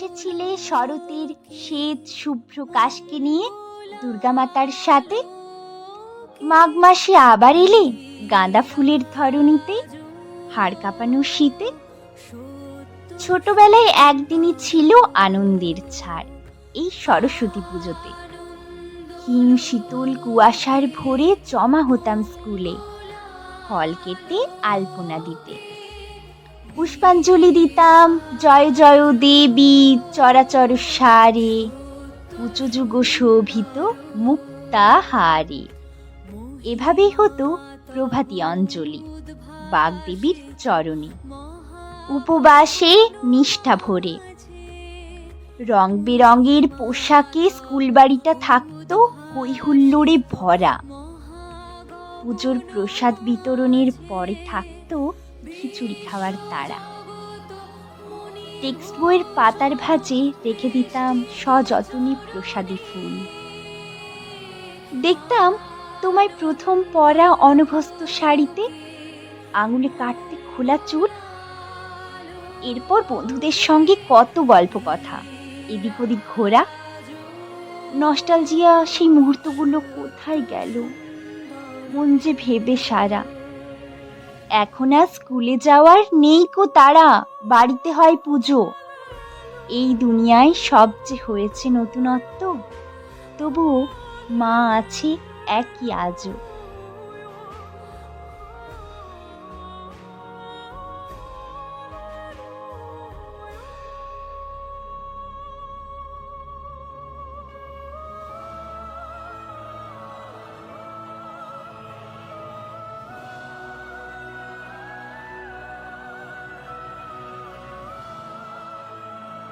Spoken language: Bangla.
এসেছিলে শরতের শ্বেত শুভ্র কাশকে নিয়ে দুর্গামাতার সাথে। মাঘ মাসে আবার এলে গাঁদা ফুলের ধরণীতে, হাড় কাঁপানো শীতে। ছোটবেলায় একদিনই ছিল আনন্দের ছাড় এই সরস্বতী পুজোতে। হিম শীতল কুয়াশার ভোরে জমা হতাম স্কুলে। ফল কেটে আলপনা দিতে। পুষ্পাঞ্জলি দিতাম। জয় জয় দেবী, চরাচর সারে। উঁচু যুগ শোভিত মুক্তা হারে। এভাবেই হতো প্রভাতী অঞ্জলি, বাগদেবীর চরণে। উপবাসে, নিষ্ঠা ভরে। রং বেরঙের পোশাকে স্কুল বাড়িটা থাকতো হই হুল্লোড়ে ভরা। পুজোর প্রসাদ বিতরণের পরে থাকতো খিচুড়ি খাওয়ার তারা টেক্সট বইয়ের পাতার ভাঁজে রেখে দিতাম সযত্নে প্রসাদী ফুল। দেখতাম তোমায় প্রথম পরা অনভস্ত শাড়িতে আঙুলে কাটতে খোলা চুল। এরপর বন্ধুদের সঙ্গে কত গল্প কথা, এদিক ওদিক ঘোরা। নস্টালজিয়া সেই মুহূর্তগুলো কোথায় গেল, মন যে ভেবে সারা। এখন আর স্কুলে যাওয়ার নেই কো তারা, বাড়িতে হয় পুজো। এই দুনিয়ায় সব যে হয়েছে নতুনত্ব তবুও মা আছে একই আজও।